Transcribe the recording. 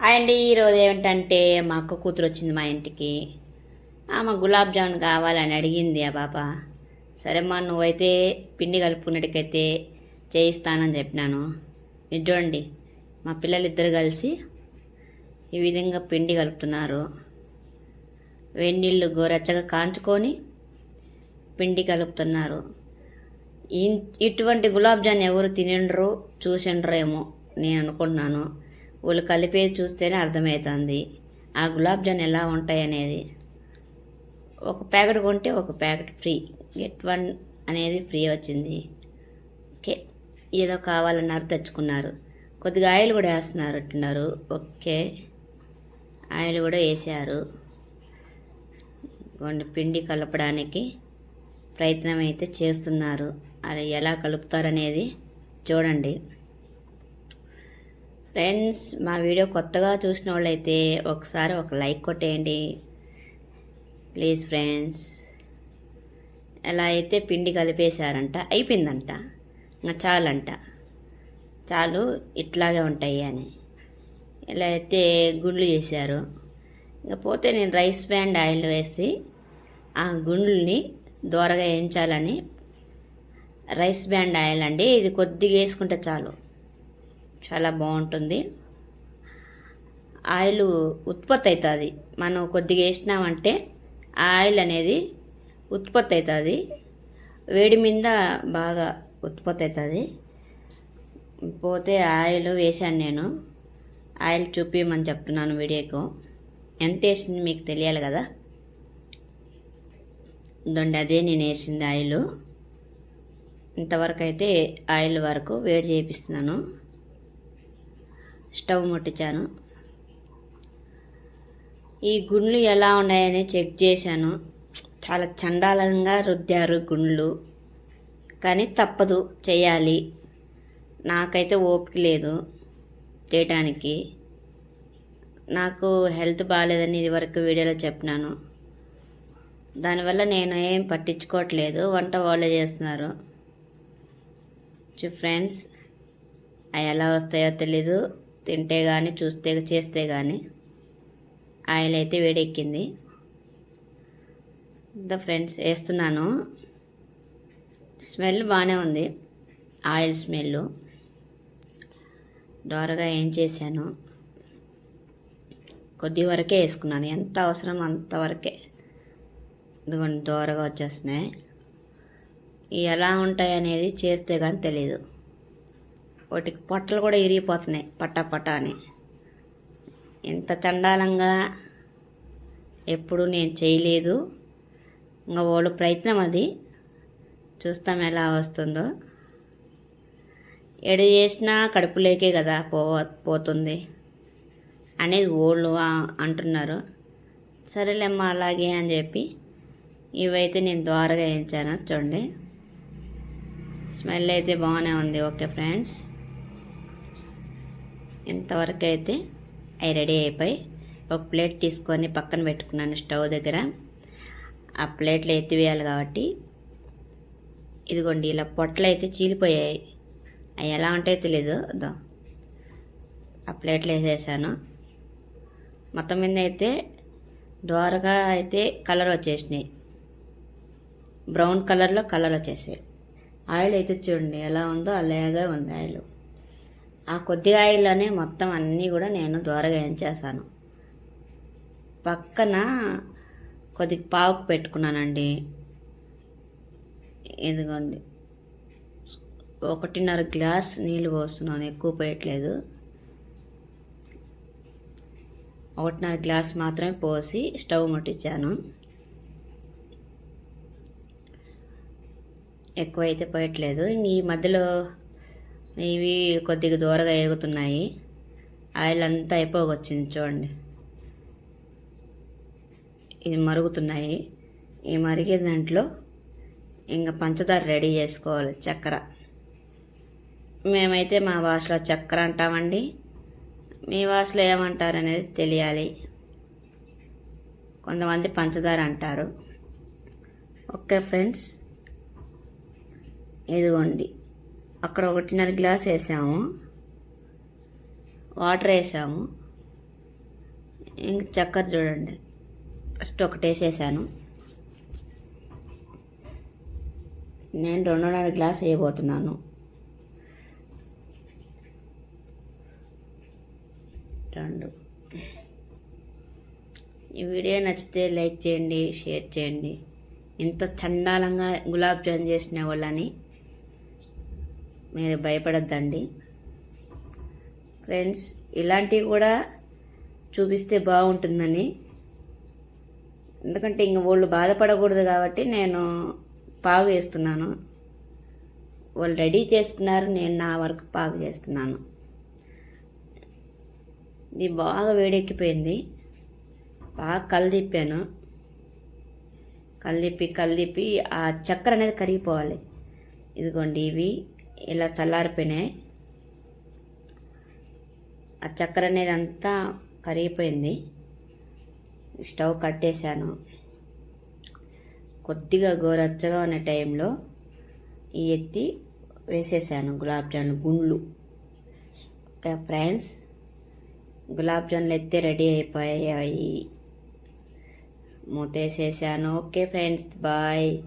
And ఈరోజు ఏమిటంటే మా అక్క కూతురు వచ్చింది మా ఇంటికి. ఆమె గులాబ్ జామున్ కావాలని అడిగింది ఆ పాప. సరేమ్మా నువ్వైతే పిండి కలుపుకున్నట్టుకైతే చేయిస్తానని చెప్పినాను. చూడండి మా పిల్లలు ఇద్దరు కలిసి ఈ విధంగా పిండి కలుపుతున్నారు. వెన్నీళ్ళు గోరెచ్చగా కాంచుకొని పిండి కలుపుతున్నారు. ఇటువంటి గులాబ్ జామ్ ఎవరు తినిండ్రు చూసిండ్రేమో ఏమో నేను అనుకుంటున్నాను వాళ్ళు కలిపేది చూస్తేనే అర్థమవుతుంది ఆ గులాబ్ జామ్ ఎలా ఉంటాయి అనేది ఒక ప్యాకెట్ కొంటే ఒక ప్యాకెట్ ఫ్రీ. గెట్ వన్ అనేది ఫ్రీ వచ్చింది. ఓకే. ఏదో కావాలన్నారు తెచ్చుకున్నారు. కొద్దిగా ఆయిల్ కూడా వేస్తున్నారు అంటున్నారు. ఓకే. ఆయిల్ కూడా వేసారు. కొన్ని పిండి కలపడానికి ప్రయత్నం అయితే చేస్తున్నారు. అది ఎలా కలుపుతారనేది చూడండి. ఫ్రెండ్స్ మా వీడియో కొత్తగా చూసిన వాళ్ళైతే ఒకసారి ఒక లైక్ కొట్టేయండి. Please friends. ఎలా అయితే పిండి కలిపేశారంట అయిపోయిందంట. ఇంకా చాలంట. చాలు ఇట్లాగే ఉంటాయి అని. ఇలా అయితే గుండ్లు చేశారు. ఇకపోతే నేను రైస్ బ్యాండ్ ఆయిల్ వేసి ఆ గుండ్లని దూరగా వేయించాలని. రైస్ బ్యాండ్ ఆయిల్ అండి ఇది కొద్దిగా వేసుకుంటే చాలు. చాలా బాగుంటుంది. ఆయిల్ ఉత్పత్తి అవుతుంది. మనం కొద్దిగా వేసినామంటే ఆ ఆయిల్ అనేది ఉత్పత్తి అవుతుంది. వేడి మీద బాగా ఉత్పత్తి అవుతుంది. పోతే ఆయిల్ వేశాను నేను. ఆయిల్ చూపించమని చెప్తున్నాను వీడియోకు. ఎంత వేసింది మీకు తెలియాలి కదా? దొండి అదే నేను వేసింది ఆయిల్. ఇంతవరకు అయితే ఆయిల్ వరకు వేడి చేపిస్తున్నాను స్టవ్ ముట్టించాను. ఈ గుండ్లు ఎలా ఉన్నాయని చెక్ చేశాను. చాలా చండాలంగా రుద్దారు గుండ్లు. కానీ తప్పదు చేయాలి. నాకైతే ఓపిక లేదు చేయటానికి. నాకు హెల్త్ బాగాలేదని ఇదివరకు వీడియోలో చెప్పినాను. దానివల్ల నేను ఏం పట్టించుకోవట్లేదు. వంట వాళ్ళే చేస్తున్నారు. చూ ఫ్రెండ్స్ అవి ఎలా వస్తాయో తెలీదు. తింటే కానీ చూస్తే చేస్తే కానీ ఆయిల్ అయితే వేడెక్కింది. ఇంకా ఫ్రెండ్స్ వేస్తున్నాను. స్మెల్ బాగానే ఉంది. ఆయిల్ స్మెల్ దోరగా ఏం చేశాను? కొద్ది వరకే వేసుకున్నాను. ఎంత అవసరం అంతవరకే ఇదిగోండి దోరగా వచ్చేస్తున్నాయి. ఎలా ఉంటాయి అనేది చేస్తే కానీ తెలియదు వాటికి పొట్టలు కూడా ఇరిగిపోతున్నాయి పట్టా పట్టా అని. ఇంత చండాలంగా ఎప్పుడు నేను చేయలేదు. ఇంకా వాళ్ళు ప్రయత్నం అది. చూస్తాం ఎలా వస్తుందో. ఎడ చేసినా కడుపులోకే కదా పో పోతుంది అనేది వాళ్ళు అంటున్నారు. సరేలేమ్మా అలాగే అని చెప్పి ఇవైతే నేను ద్వారగా వేయించాను చూడండి. స్మెల్ అయితే బాగానే ఉంది ఓకే ఫ్రెండ్స్. ఇంతవరకు అయితే అవి రెడీ అయిపోయి ఒక ప్లేట్ తీసుకొని పక్కన పెట్టుకున్నాను స్టవ్ దగ్గర. ఆ ప్లేట్లో ఎత్తివేయాలి కాబట్టి ఇదిగోండి ఇలా పొట్టలు అయితే చీలిపోయాయి. అవి ఎలా ఉంటాయో తెలీదు. దో ఆ ప్లేట్లో వేసేసాను. మొత్తం మీద అయితే ద్వారగా అయితే కలర్ వచ్చేసినాయి. బ్రౌన్ కలర్లో కలర్ వచ్చేసాయి. ఆయిల్ అయితే చూడండి ఎలా ఉందో అలాగే ఉంది ఆయిల్. ఆ కొద్ది ఆయిల్లోనే మొత్తం అన్నీ కూడా నేను దోరగా ఎంచేసాను పక్కన కొద్ది పావుకు పెట్టుకున్నానండి. ఇదిగోండి. ఒకటిన్నర గ్లాస్ నీళ్ళు పోస్తున్నాను ఎక్కువ పోయట్లేదు. ఒకటిన్నర గ్లాస్ మాత్రమే పోసి స్టవ్ ముట్టించాను ఎక్కువైతే పోయట్లేదు. ఈ మధ్యలో ఇవి కొద్దిగా దూరగా ఎగుతున్నాయి. ఆయిల్ అంతా అయిపోగొచ్చింది చూడండి. ఇది మరుగుతున్నాయి. ఈ మరిగే దాంట్లో ఇంకా పంచదార రెడీ చేసుకోవాలి చక్కెర. మేమైతే మా భాషలో చక్కెర అంటామండి. మీ భాషలో ఏమంటారు అనేది తెలియాలి. కొంతమంది పంచదార అంటారు. ఓకే ఫ్రెండ్స్ ఇదిగోండి. అక్కడ ఒకటిన్నర గ్లాస్ వేసాము. వాటర్ వేసాము. ఇంక చక్కెర చూడండి. ఫస్ట్ ఒకటి వేసేసాను. నేను రెండున్నర గ్లాస్ వేయబోతున్నాను. రెండు. ఈ వీడియో నచ్చితే లైక్ చేయండి షేర్ చేయండి. ఇంత చండాలంగా గులాబ్ జామ్ చేసిన వాళ్ళని మీరు భయపడద్దండి. ఫ్రెండ్స్ ఇలాంటివి కూడా చూపిస్తే బాగుంటుందని. ఎందుకంటే ఇంక వాళ్ళు బాధపడకూడదు కాబట్టి నేను పాగు వేస్తున్నాను. వాళ్ళు రెడీ చేస్తున్నారు నేను నా వరకు పాగు చేస్తున్నాను. ఇది బాగా వేడెక్కిపోయింది. బాగా కళ్ళదిప్పాను కలదిప్పి కలదిప్పి ఆ చక్కెర అనేది కరిగిపోవాలి. ఇదిగోండి ఇవి. ఇలా చల్లారిపోయినాయి. ఆ చక్కెర అనేది అంతా కరిగిపోయింది. స్టవ్ కట్టేశాను. కొద్దిగా గోరచ్చగా ఉన్న టైంలో ఈ ఎత్తి వేసేసాను గులాబ్ జామున్ గుండ్లు. ఓకే ఫ్రెండ్స్ గులాబ్ జామున్లు ఎత్తే రెడీ అయిపోయాయి. మూతేసేసాను ఓకే ఫ్రెండ్స్ బాయ్.